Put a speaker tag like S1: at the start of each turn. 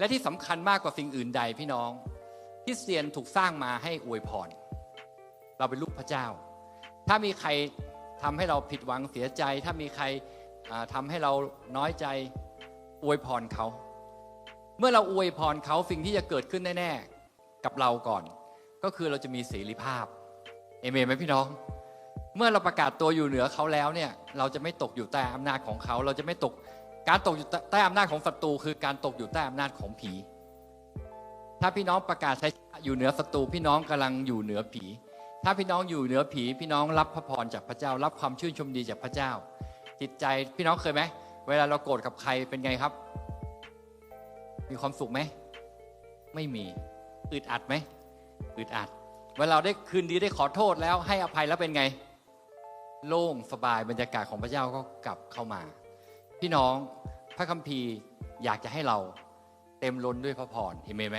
S1: และที่สำคัญมากกว่าสิ่งอื่นใดพี่น้องคริสเตียนถูกสร้างมาให้อวยพร เราเป็นลูกพระเจ้า ถ้ามีใครทำให้เราผิดหวังเสียใจ ถ้ามีใครอ่าทำให้เราน้อยใจอวยพรเขา เมื่อเราอวยพรเขาสิ่งที่จะเกิดขึ้นแน่ๆกับเราก่อน ก็คือเราจะมีเสรีภาพเอเมนไหมพี่น้อง เมื่อเราประกาศตัวอยู่เหนือเขาแล้วเนี่ย เราจะไม่ตกอยู่ใต้อำนาจของเขา เราจะไม่ตก การตกอยู่ใต้อำนาจของศัตรูคือการตกอยู่ใต้อำนาจของผี ถ้าพี่น้องประกาศใช้อยู่เหนือศัตรูพี่น้องกำลังอยู่เหนือผี ถ้าพี่น้องอยู่เหนือผี พี่น้องรับพระพรจากพระเจ้า รับความชื่นชมดีจากพระเจ้า จิตใจพี่น้องเคยไหมเวลาเราโกรธกับใครเป็นไงครับ มีความสุขไหมไม่มีอึดอัดไหมอึดอัดเวลาเราได้คืนดีได้ขอโทษแล้วให้อภัยแล้วเป็นไง โล่งสบายบรรยากาศของพระเจ้าก็กลับเข้ามา พี่น้องพระคัมภีร์อยากจะให้เราเต็มล้นด้วยพระพรเห็นไหม